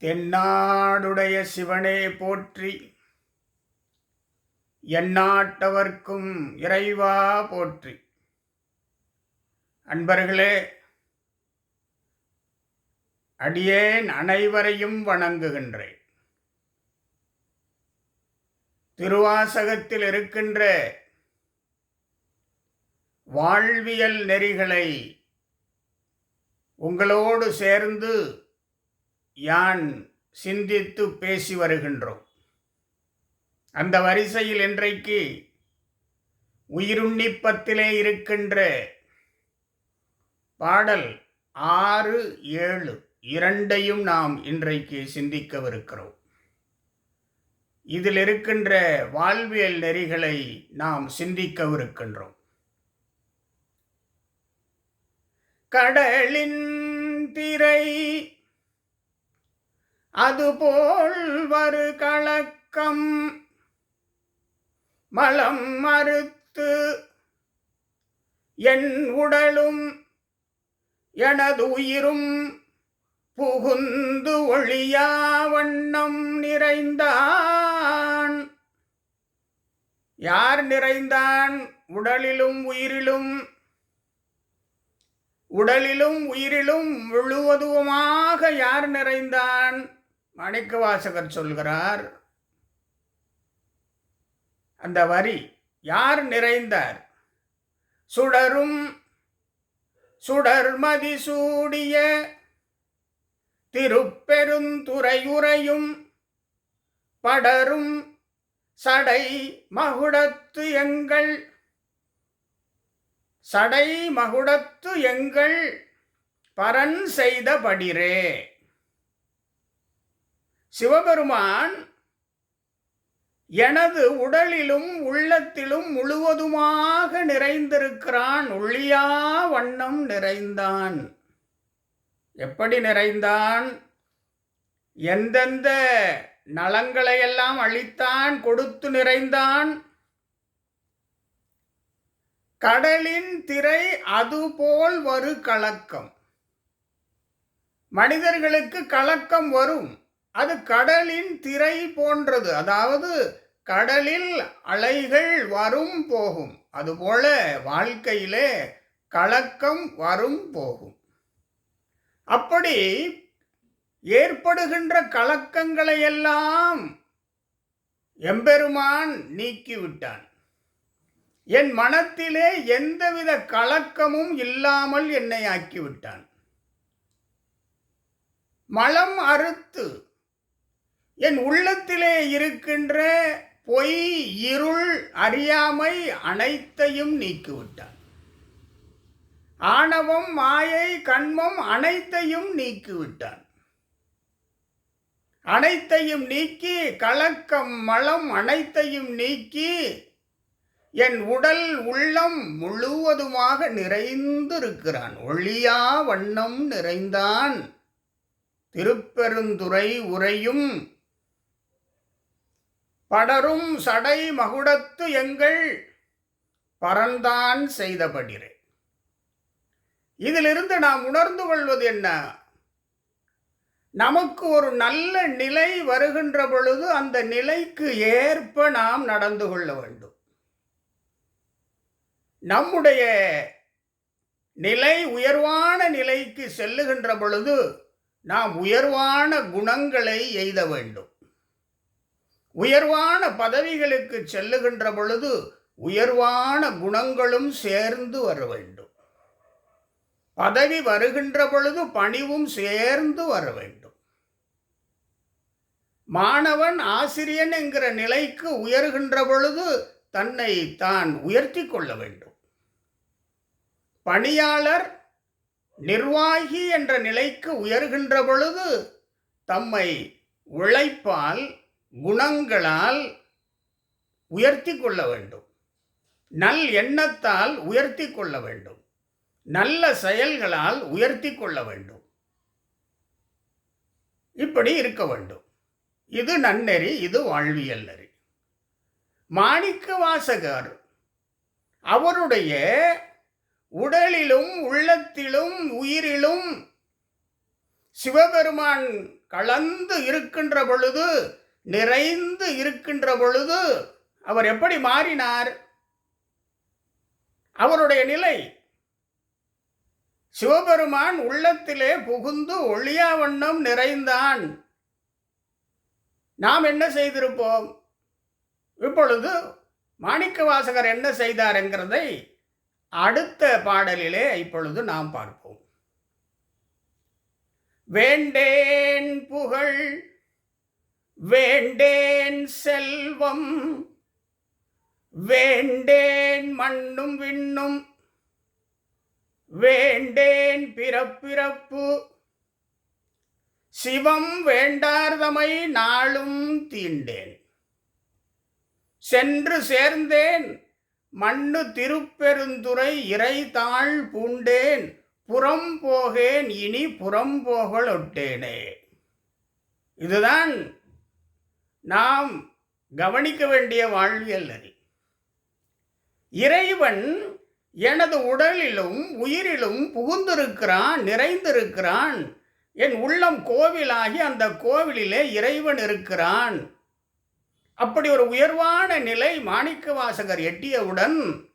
தென்னாடுடைய சிவனே போற்றி. எந்நாட்டவர்க்கும் இறைவா போற்றி. அன்பர்களே அடியேன் அனைவரையும் வணங்குகின்றேன். திருவாசகத்தில் இருக்கின்ற வாழ்வியல் நெறிகளை உங்களோடு சேர்ந்து யான் சிந்தித்து பேசி வருகின்றோம். அந்த வரிசையில் இன்றைக்கு உயிருண்ணிப்பத்திலே இருக்கின்ற பாடல் ஆறு ஏழு இரண்டையும் நாம் இன்றைக்கு சிந்திக்கவிருக்கிறோம். இதில் இருக்கின்ற வாழ்வியல் நெறிகளை நாம் சிந்திக்கவிருக்கின்றோம். கடலின் திரை அதுபோல் வரு கலக்கம். மலம் மறுத்து என் உடலும் எனது உயிரும் புகுந்து ஒளியா வண்ணம் நிறைந்தான். யார் நிறைந்தான்? உடலிலும் உயிரிலும். உடலிலும் உயிரிலும் முழுவதுமாக யார் நிறைந்தான்? மாணிக்க வாசகர் சொல்கிறார் அந்த வரி யார் நிறைந்தார்? சுடரும் சுடர்மதி சூடிய திருப்பெருந்துறையுறையும் படரும் சடை மகுடத்து எங்கள் சடை மகுடத்து எங்கள் பரன் செய்தபடிரே சிவபெருமான் எனது உடலிலும் உள்ளத்திலும் முழுவதுமாக நிறைந்திருக்கிறான். ஒளியா வண்ணம் நிறைந்தான். எப்படி நிறைந்தான்? எந்தெந்த நலங்களையெல்லாம் அளித்தான் கொடுத்து நிறைந்தான்? கடலின் திரை அதுபோல் வரு கலக்கம். மனிதர்களுக்கு கலக்கம் வரும். அது கடலின் திரை போன்றது. அதாவது கடலில் அலைகள் வரும் போகும். அதுபோல வாழ்க்கையிலே கலக்கம் வரும் போகும். அப்படி ஏற்படுகின்ற கலக்கங்களை எல்லாம் எம்பெருமான் நீக்கிவிட்டான். என் மனத்திலே எந்தவித கலக்கமும் இல்லாமல் என்னை ஆக்கிவிட்டான். மலம் அறுத்து என் உள்ளத்திலே இருக்கின்ற பொய் இருள் அறியாமை அனைத்தையும் நீக்கிவிட்டான். ஆணவம் மாயை கண்மம் அனைத்தையும் நீக்கிவிட்டான். அனைத்தையும் நீக்கி கலக்கம் மலம் அனைத்தையும் நீக்கி என் உடல் உள்ளம் முழுவதுமாக நிறைந்திருக்கிறான். ஒளியா வண்ணம் நிறைந்தான். திருப்பெருந்துறை உரையும் படரும் சடை மகுடத்து எங்கள் பரந்தான் செய்தபடிரே. இதிலிருந்து நாம் உணர்ந்து கொள்வது என்ன? நமக்கு ஒரு நல்ல நிலை வருகின்ற பொழுது அந்த நிலைக்கு ஏற்ப நாம் நடந்து கொள்ள வேண்டும். நம்முடைய நிலை உயர்வான நிலைக்கு செல்லுகின்ற பொழுது நாம் உயர்வான குணங்களை எய்த வேண்டும். உயர்வான பதவிகளுக்கு செல்லுகின்ற பொழுது உயர்வான குணங்களும் சேர்ந்து வர வேண்டும். பதவி வருகின்ற பொழுது பணிவும் சேர்ந்து வர வேண்டும். மாணவன் ஆசிரியன் என்கிற நிலைக்கு உயர்கின்ற பொழுது தன்னை தான் உயர்த்தி கொள்ள வேண்டும். பணியாளர் நிர்வாகி என்ற நிலைக்கு உயர்கின்ற பொழுது தம்மை உழைப்பால் குணங்களால் உயர்த்தி கொள்ள வேண்டும். நல் எண்ணத்தால் உயர்த்தி கொள்ள வேண்டும். நல்ல செயல்களால் உயர்த்தி கொள்ள வேண்டும். இப்படி இருக்க வேண்டும். இது நன்னெறி இது வாழ்வியல் நெறி. மாணிக்க வாசகர் அவருடைய உடலிலும் உள்ளத்திலும் உயிரிலும் சிவபெருமான் கலந்து இருக்கின்ற பொழுது நிறைந்து இருக்கின்ற பொழுது அவர் எப்படி மாறினார்? அவருடைய நிலை. சிவபெருமான் உள்ளத்திலே புகுந்து ஒளியா வண்ணம் நிறைந்தான். நாம் என்ன செய்திருப்போம்? இப்பொழுது மாணிக்க வாசகர் என்ன செய்தார் என்கிறதை அடுத்த பாடலிலே இப்பொழுது நாம் பார்ப்போம். வேண்டேன் புகழ் வேண்டேன் செல்வம் வேண்டேன் மண்ணும் விண்ணும் வேண்டேன் பிறப்பிறப்பு. சிவம் வேண்டார்தமை நாளும் தீண்டேன். சென்று சேர்ந்தேன் மண்ணு திருப்பெருந்துறை இறை தாழ் பூண்டேன் புறம் போகேன் இனி புறம் போகலொட்டேனே இதுதான் நாம் கவனிக்க வேண்டிய வாழ்வியல் நெறி இறைவன் எனது உடலிலும் உயிரிலும் புகுந்திருக்கிறான் நிறைந்திருக்கிறான். என் உள்ளம் கோவிலாகி அந்த கோவிலிலே இறைவன் இருக்கிறான். அப்படி ஒரு உயர்வான நிலை மாணிக்க வாசகர் எட்டியவுடன்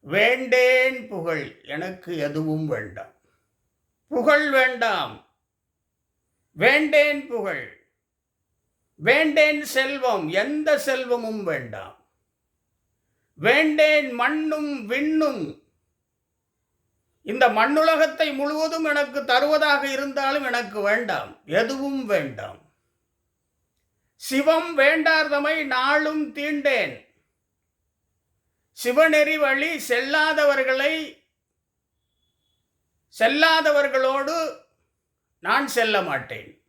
வேண்டேன் புகழ் எனக்கு எதுவும் வேண்டாம். புகழ் வேண்டாம். வேண்டேன் புகழ் வேண்டேன் செல்வம் எந்த செல்வமும் வேண்டாம். வேண்டேன் மண்ணும் விண்ணும். இந்த மண்ணுலகத்தை முழுவதும் எனக்கு தருவதாக இருந்தாலும் எனக்கு வேண்டாம் எதுவும் வேண்டாம். சிவம் வேண்டார்தமை நாளும் தீண்டேன். சிவநெறி வழி செல்லாதவர்களை செல்லாதவர்களோடு நான் செல்ல மாட்டேன்.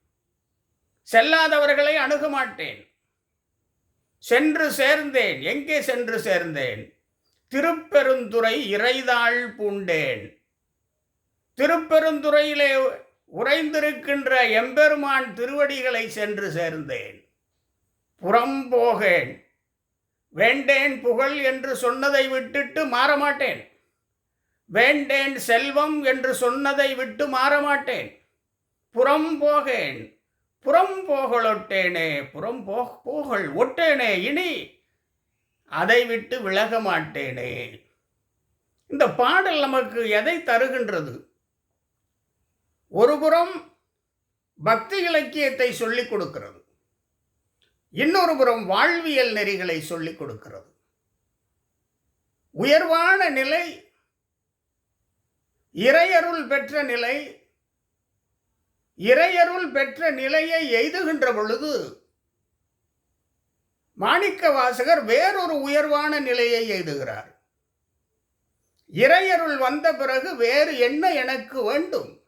செல்லாதவர்களை அணுக மாட்டேன் சென்று சேர்ந்தேன். எங்கே சென்று சேர்ந்தேன்? திருப்பெருந்துறை இறைதாள் பூண்டேன். திருப்பெருந்துறையிலே உறைந்திருக்கின்ற எம்பெருமான் திருவடிகளை சென்று சேர்ந்தேன். புறம் போகேன். வேண்டேன் புகழ் என்று சொன்னதை விட்டுட்டு மாறமாட்டேன். வேண்டேன் செல்வம் என்று சொன்னதை விட்டு மாறமாட்டேன். புறம் போகேன். புறம் போகலொட்டேனே புறம் போக போகல் ஒட்டேனே இனி அதை விட்டு விலக மாட்டேனே. இந்த பாடல் நமக்கு எதை தருகின்றது? ஒருபுறம் பக்தி இலக்கியத்தை சொல்லிக் கொடுக்கிறது. இன்னொரு புறம் வாழ்வியல் நெறிகளை சொல்லிக் கொடுக்கிறது. உயர்வான நிலை இறையருள் பெற்ற நிலை இறையருள் பெற்ற நிலையை எய்துகின்ற பொழுது மாணிக்க வாசகர் வேறொரு உயர்வான நிலையை எய்துகிறார். இறையருள் வந்த பிறகு வேறு என்ன எனக்கு வேண்டும்?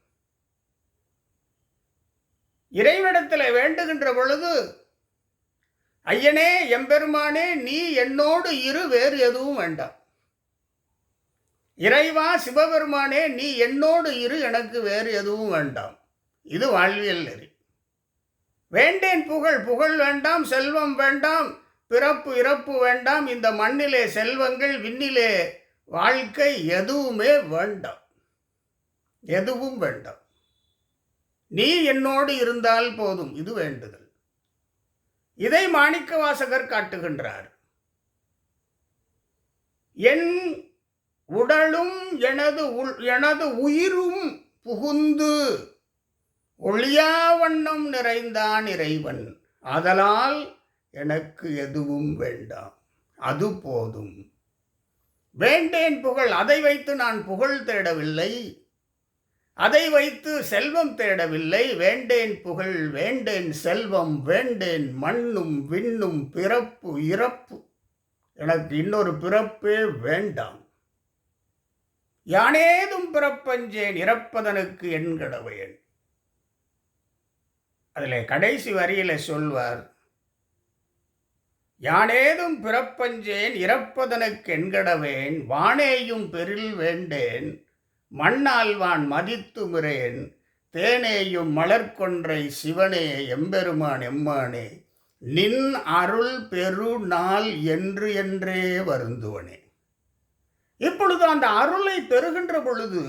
இறைவனிடத்தில் வேண்டுகின்ற பொழுது ஐயனே எம்பெருமானே நீ என்னோடு இரு வேறு எதுவும் வேண்டாம். இறைவா சிவபெருமானே நீ என்னோடு இரு எனக்கு வேறு எதுவும் வேண்டாம். இது வாழ்வியல் நெறி. வேண்டேன் புகழ் புகழ் வேண்டாம் செல்வம் வேண்டாம் பிறப்பு இறப்பு வேண்டாம் இந்த மண்ணிலே செல்வங்கள் விண்ணிலே வாழ்க்கை எதுவுமே வேண்டாம். எதுவும் வேண்டாம். நீ என்னோடு இருந்தால் போதும் இது வேண்டுதல். இதை மாணிக்க வாசகர் காட்டுகின்றார். என் உடலும் எனது உள் எனது உயிரும் புகுந்து ஒளியா வண்ணம் நிறைந்தான் இறைவன். ஆதலால் எனக்கு எதுவும் வேண்டாம். அது போதும். வேண்டேன் புகழ். அதை வைத்து நான் புகழ் தேடவில்லை. அதை வைத்து செல்வம் தேடவில்லை. வேண்டேன் புகழ் வேண்டேன் செல்வம் வேண்டேன் மண்ணும் விண்ணும் பிறப்பு இறப்பு. எனக்கு இன்னொரு பிறப்பே வேண்டாம். யானேதும் பிறப்பஞ்சேன். இறப்பதனுக்கு என் கடவையன் அதில் கடைசி வரியில சொல்வார் யானேதும் பிறப்பஞ்சேன் இறப்பதனுக்கெண்கடவேன் வானேயும் பெரில் வேண்டேன் மண்ணால்வான் மதித்துமிரேன் தேனேயும் மலர்கொன்றை சிவனே எம்பெருமான் எம்மானே நின் அருள் பெரு நாள் என்று என்றே வருந்துவனே. இப்பொழுது அந்த அருளை பெறுகின்ற பொழுது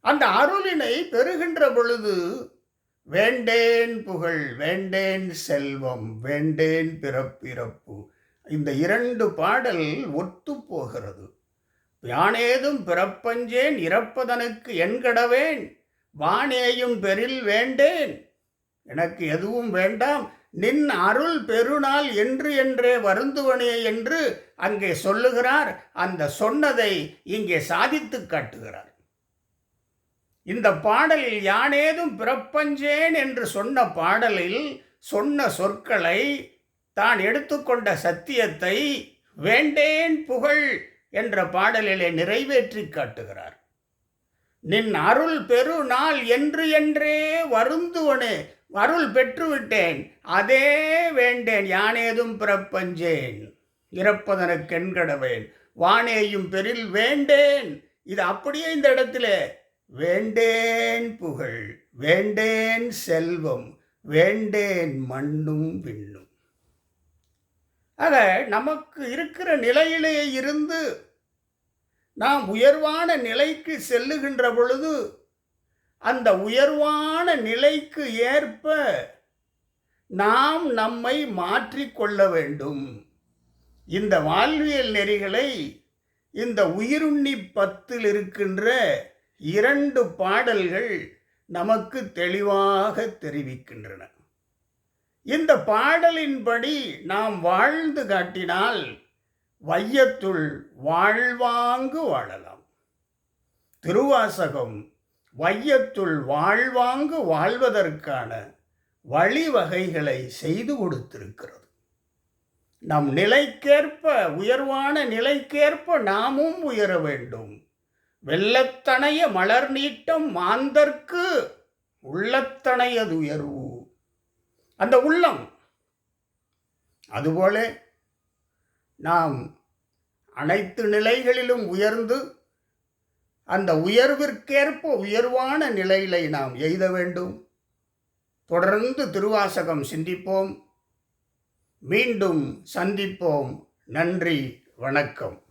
அந்த அருளினை பெறுகின்ற பொழுது வேண்டேன் புகழ் வேண்டேன் செல்வம் வேண்டேன் பிறப்பிறப்பு. இந்த இரண்டு பாடல் ஒத்து போகிறது யானேதும் பிறப்பஞ்சேன் இறப்பதனுக்கு என்கடவேன் வானேயும் பெரில் வேண்டேன். எனக்கு எதுவும் வேண்டாம். நின் அருள் பெருநாள் என்று என்றே வருந்துவனே என்று அங்கே சொல்லுகிறார். அந்த சொன்னதை இங்கே சாதித்து காட்டுகிறார். இந்த பாடலில் யானேதும் பிறப்பஞ்சேன் என்று சொன்ன பாடலில் சொன்ன சொற்களை தான் எடுத்துக்கொண்ட சத்தியத்தை வேண்டேன் புகழ் என்ற பாடலிலே நிறைவேற்றி காட்டுகிறார். நின் அருள் பெரு நாள் என்று என்றே வருந்துவனு அருள் பெற்றுவிட்டேன் அதே வேண்டேன் யானேதும் பிறப்பஞ்சேன். இறப்பதனக்கெண்கடவேன் வானேயும் பெரில் வேண்டேன். இது அப்படியே இந்த இடத்துல வேண்டேன் புகழ் வேண்டேன் செல்வம் வேண்டேன் மண்ணும் விண்ணும். ஆக நமக்கு இருக்கிற நிலையிலேயே இருந்து நாம் உயர்வான நிலைக்கு செல்லுகின்ற பொழுது அந்த உயர்வான நிலைக்கு ஏற்ப நாம் நம்மை மாற்றிக்கொள்ள வேண்டும். இந்த வாழ்வியல் நெறிகளை இந்த உயிருண்ணி பத்தில் இருக்கின்ற இரண்டு பாடல்கள் நமக்கு தெளிவாக தெரிவிக்கின்றன. இந்த பாடலின்படி நாம் வாழ்ந்து காட்டினால் வையத்துள் வாழ்வாங்கு வாழலாம். திருவாசகம் வையத்துள் வாழ்வாங்கு வாழ்வதற்கான வழிவகைகளை செய்து கொடுத்திருக்கிறது. நம் நிலைக்கேற்ப உயர்வான நிலைக்கேற்ப நாமும் உயர வேண்டும். வெள்ளத்தனைய மலர் நீட்டம் மாந்தர்க்கு உள்ளத்தனையதுயர்வு அந்த உள்ளம். அதுபோல நாம் அனைத்து நிலைகளிலும் உயர்ந்து அந்த உயர்விற்கேற்ப உயர்வான நிலையிலை நாம் எய்த வேண்டும். தொடர்ந்து திருவாசகம் சிந்திப்போம். மீண்டும் சந்திப்போம். நன்றி. வணக்கம்.